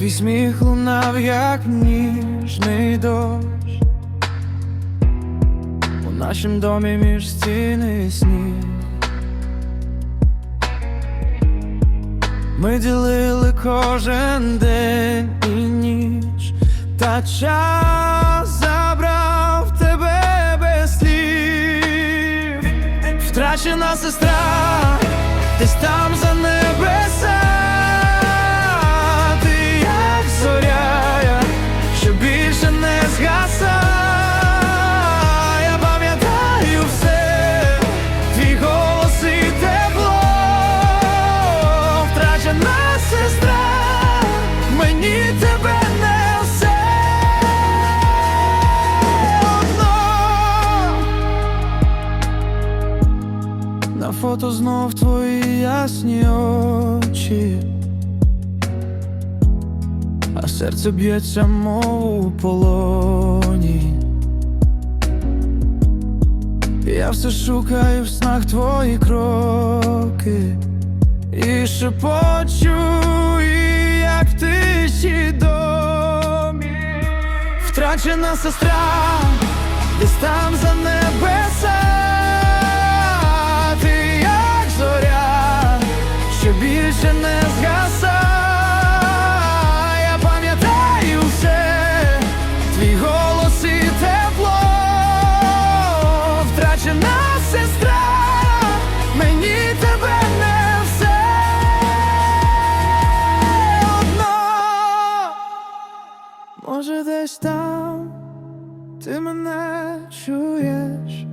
Твій сміх лунав, як ніжний дощ. У нашім домі між стіни сніг. Ми ділили кожен день і ніч, та час забрав тебе без слів, втрачена сестра, десь Фото знов твої ясні очі, а серце б'ється, мов у полоні. Я все шукаю в снах твої кроки. І шепочу, і як в тиші домі. Втрачена сестра, десь там за небеса, більше не згаса. Я пам'ятаю все, твій голос і тепло, втрачена сестра, мені тебе не все одно. Може, десь там ти мене чуєш,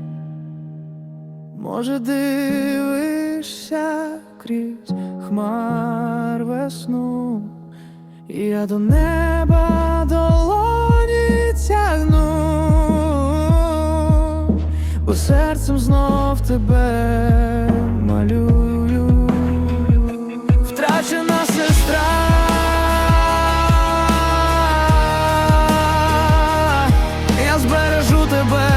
може, дивишся дивишся крізь хмар весну, я до неба долоні тягну, бо серцем знов тебе малюю, втрачена сестра. Я збережу тебе.